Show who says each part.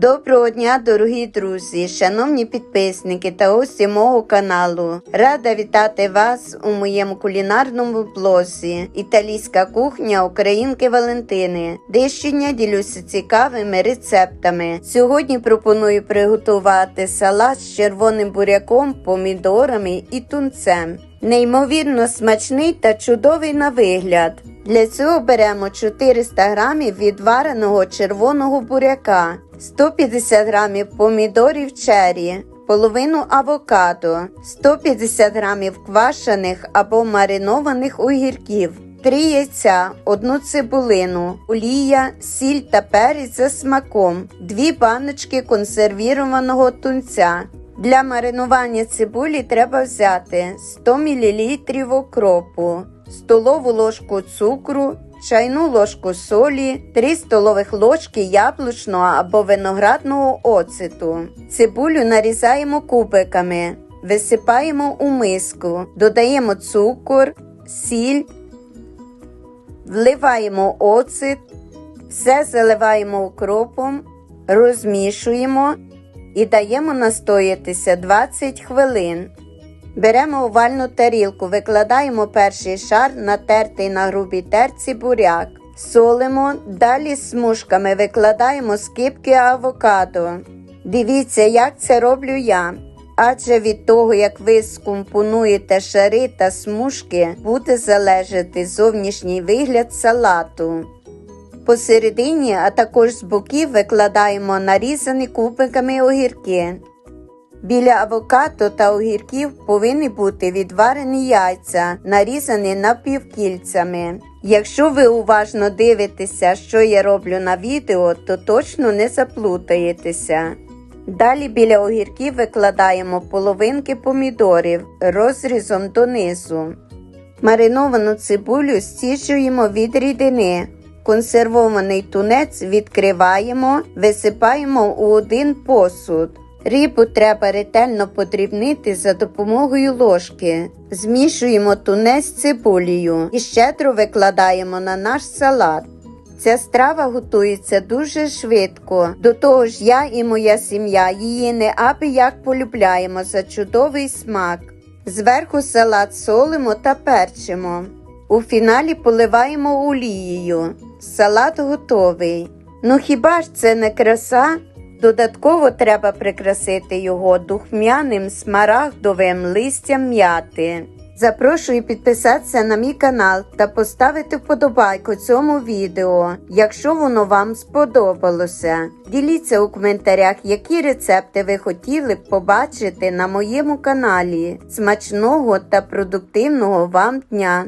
Speaker 1: Доброго дня, дорогі друзі, шановні підписники та гості мого каналу. Рада вітати вас у моєму кулінарному блозі Італійська кухня Українки Валентини, де щодня ділюся цікавими рецептами. Сьогодні пропоную приготувати салат з червоним буряком, помідорами і тунцем. Неймовірно смачний та чудовий на вигляд. Для цього беремо 400 грамів відвареного червоного буряка, 150 грамів помідорів черрі, половину авокадо, 150 грамів квашених або маринованих огірків, 3 яйця, 1 цибулину, олія, сіль та перець за смаком, 2 баночки консервірованого тунця. Для маринування цибулі треба взяти 100 мл окропу, столову ложку цукру, чайну ложку солі, 3 столових ложки яблучного або виноградного оцету. Цибулю нарізаємо кубиками, висипаємо у миску, додаємо цукор, сіль, вливаємо оцет, все заливаємо укропом, розмішуємо і даємо настоятися 20 хвилин. Беремо овальну тарілку, викладаємо перший шар, натертий на грубій терці буряк, солимо, далі смужками викладаємо скипки авокадо. Дивіться, як це роблю я. Адже від того, як ви скомпонуєте шари та смужки, буде залежати зовнішній вигляд салату. Посередині, а також з боків викладаємо нарізані кубиками огірки. Біля авокадо та огірків повинні бути відварені яйця, нарізані напівкільцями. Якщо ви уважно дивитеся, що я роблю на відео, то точно не заплутаєтеся. Далі біля огірків викладаємо половинки помідорів розрізом донизу. Мариновану цибулю стіжуємо від рідини. Консервований тунець відкриваємо, висипаємо у один посуд. Рибу треба ретельно подрібнити за допомогою ложки. Змішуємо тунець з цибулею і щедро викладаємо на наш салат. Ця страва готується дуже швидко. До того ж, я і моя сім'я її не аби як полюбляємо за чудовий смак. Зверху салат солимо та перчимо. У фіналі поливаємо олією. Салат готовий. Ну хіба ж це не краса? Додатково треба прикрасити його духмяним смарагдовим листям м'яти. Запрошую підписатися на мій канал та поставити вподобайку цьому відео, якщо воно вам сподобалося. Діліться у коментарях, які рецепти ви хотіли б побачити на моєму каналі. Смачного та продуктивного вам дня!